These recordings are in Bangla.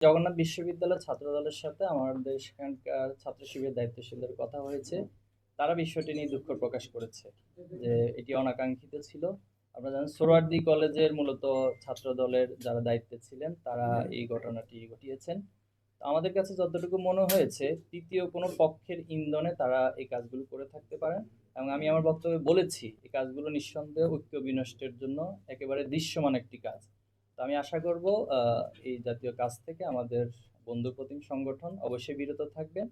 জগন্নাথ বিশ্ববিদ্যালয়ের ছাত্র দলের সাথে আমাদের সেখানকার ছাত্র শিবিরের দায়িত্বশীলদের কথা হয়েছে। তারা বিষয়টি নিয়ে দুঃখ প্রকাশ করেছে যে এটি অনাকাঙ্ক্ষিত ছিল। আপনারা জানেন সোহরাওয়ার্দী কলেজের মূলত ছাত্র দলের যারা দায়িত্বে ছিলেন, তারা এই ঘটনাটি ঘটিয়েছেন। আমাদের কাছে যতটুকু মনে হয়েছে, তৃতীয় কোনো পক্ষের ইন্ধনে তারা এই কাজগুলো করে থাকতে পারেন এবং আমি আমার বক্তব্যে বলেছি, এই কাজগুলো নিঃসন্দেহে ঐক্য বিনষ্টের জন্য একেবারে দৃশ্যমান একটি কাজ। তো আমি আশা করব এই জাতীয় কাজ থেকে আমাদের বন্ধু প্রতিম সংগঠন অবশ্যই বিরত থাকবেন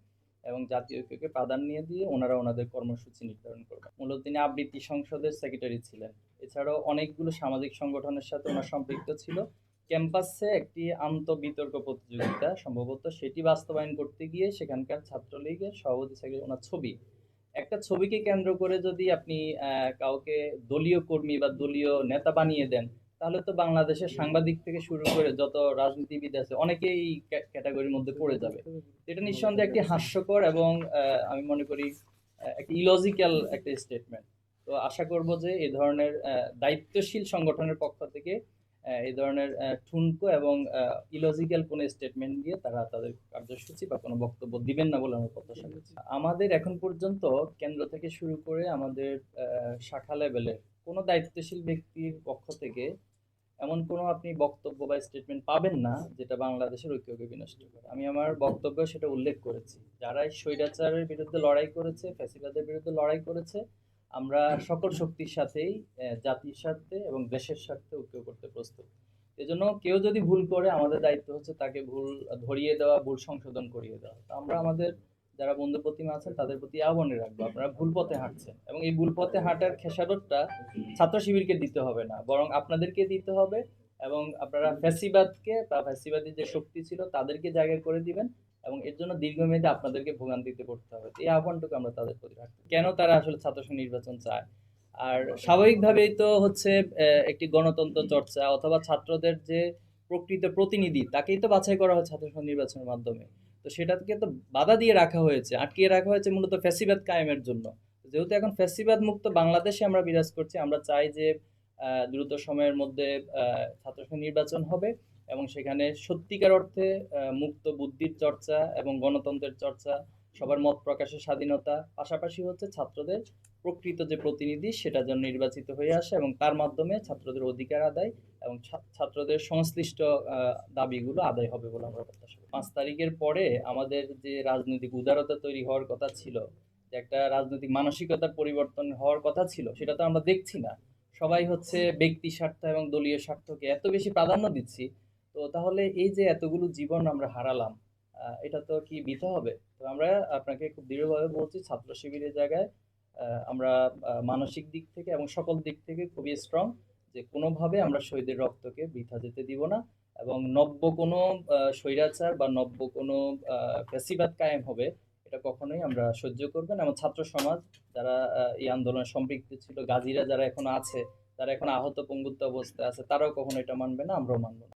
এবং জাতীয় ঐক্যকে প্রাধান্য দিয়ে ওনারা ওনাদের কর্মসূচি নির্ধারণ করবেন মূলত তিনি আবৃত্তি সংসদের সেক্রেটারি ছিলেন। এছাড়াও অনেকগুলো সামাজিক সংগঠনের সাথে ওনার সম্পৃক্ত ছিল। ক্যাম্পাসে একটি আন্ত বিতর্ক প্রতিযোগিতা সম্ভবত সেটি বাস্তবায়ন করতে গিয়ে সেখানকার ছাত্রলীগের সভাপতি সেক্রেটারি ওনার ছবি। একটা ছবিকে কেন্দ্র করে যদি আপনি কাউকে দলীয় কর্মী বা দলীয় নেতা বানিয়ে দেন তাহলে তো বাংলাদেশের সাংবাদিক থেকে শুরু করে যত রাজনীতিবিদ আছে, অনেকেই ক্যাটাগরির মধ্যে পড়ে যাবে। এটা নিঃসন্দেহে একটি হাস্যকর এবং আমি মনে করি একটি ইলজিক্যাল একটা স্টেটমেন্ট তো আশা করব যে এই ধরনের দায়িত্বশীল সংগঠনের পক্ষ থেকে এই ধরনের ঠুনকো এবং ইলজিক্যাল কোনো স্টেটমেন্ট দিয়ে তারা তাদের কার্যসূচি বা কোনো বক্তব্য দিবেন না বলে আমরা প্রত্যাশা আমাদের এখন পর্যন্ত কেন্দ্র থেকে শুরু করে আমাদের শাখা লেভেলের কোনো দায়িত্বশীল ব্যক্তির পক্ষ থেকে এমন কোনো আপনি বক্তব্য বা স্টেটমেন্ট পাবেন না যেটা বাংলাদেশের ঐক্যকে বিনষ্ট করে। আমি আমার বক্তব্য সেটা উল্লেখ করেছি। যারা স্বৈরাচারের বিরুদ্ধে লড়াই করেছে, ফ্যাসিবাদের বিরুদ্ধে লড়াই করেছে, আমরা সকল শক্তির সাথেই জাতির স্বার্থে এবং দেশের স্বার্থে ঐক্য করতে প্রস্তুত। এজন্য কেউ যদি ভুল করে, আমাদের দায়িত্ব হচ্ছে তাকে ভুল ধরিয়ে দেওয়া, ভুল সংশোধন করিয়ে দেওয়া। আমরা আমাদের যারা বন্ধু প্রতিমা আছেন, তাদের প্রতি আহ্বানে রাখব। আপনারা ভুল পথে হাঁটছেন এবং এই ভুল পথে হাঁটার খেসারতটা ছাত্র শিবিরকে দিতে হবে না, বরং আপনাদেরকে দিতে হবে এবং আপনারা ফ্যাসিবাদকে বা ফ্যাসিবাদী যে শক্তি ছিল তাদেরকে জায়গা করে দিবেন এবং এর জন্য দীর্ঘমেয়াদে আপনাদেরকে ভোগান্তিতে পড়তে হবে। এই আহ্বানটুকু আমরা তাদের প্রতি রাখব। কেন তারা আসলে ছাত্র নির্বাচন চায়? আর স্বাভাবিকভাবেই তো হচ্ছে একটি গণতন্ত্র চর্চা অথবা ছাত্রদের যে প্রকৃত প্রতিনিধি, তাকেই তো বাছাই করা হয় ছাত্র নির্বাচনের মাধ্যমে। তো সেটাকে তো বাধা দিয়ে রাখা হয়েছে, আটকিয়ে রাখা হয়েছে মূলত ফ্যাসিবাদ কায়েমের জন্য। যেহেতু এখন ফ্যাসিবাদ মুক্ত বাংলাদেশে আমরা বিরাজ করছি, আমরা চাই যে দ্রুত সময়ের মধ্যে ছাত্রসংঘ ছাত্র নির্বাচন হবে এবং সেখানে সত্যিকার অর্থে মুক্ত বুদ্ধির চর্চা এবং গণতন্ত্রের চর্চা সবার মত প্রকাশের স্বাধীনতা, পাশাপাশি হচ্ছে ছাত্রদের প্রকৃত যে প্রতিনিধি সেটা যেন নির্বাচিত হয়ে আসে এবং তার মাধ্যমে ছাত্রদের অধিকার আদায় এবং ছাত্রদের সংশ্লিষ্ট দাবিগুলো আদায় হবে বলে আমরা প্রত্যাশা করি। পাঁচ তারিখের পরে আমাদের যে রাজনৈতিক উদারতা তৈরি হওয়ার কথা ছিল, যে একটা রাজনৈতিক মানসিকতার পরিবর্তন হওয়ার কথা ছিল, সেটা তো আমরা দেখছি না। সবাই হচ্ছে ব্যক্তি স্বার্থ এবং দলীয় স্বার্থকে এত বেশি প্রাধান্য দিচ্ছি, তো তাহলে এই যে এতগুলো জীবন আমরা হারালাম এটা তো কি বৃথা হবে? তো আমরা আপনাকে খুব দৃঢ়ভাবে বলছি ছাত্র শিবিরের জায়গায় আমরা মানসিক দিক থেকে এবং সকল দিক থেকে খুবই স্ট্রং যে কোনোভাবে আমরা শহীদের রক্তকে বৃথা যেতে দিব না এবং নব্য কোনো স্বৈরাচার বা নব্য কোনো আহ, কায়েম হবে এটা কখনোই আমরা সহ্য করবেন এবং ছাত্র সমাজ যারা এই আন্দোলনে সম্পৃক্ত ছিল গাজীরা যারা এখন আছে যারা এখন আহত পঙ্গুত্ব অবস্থায় আছে তারাও কখনো এটা মানবে না আমরাও মানবো না।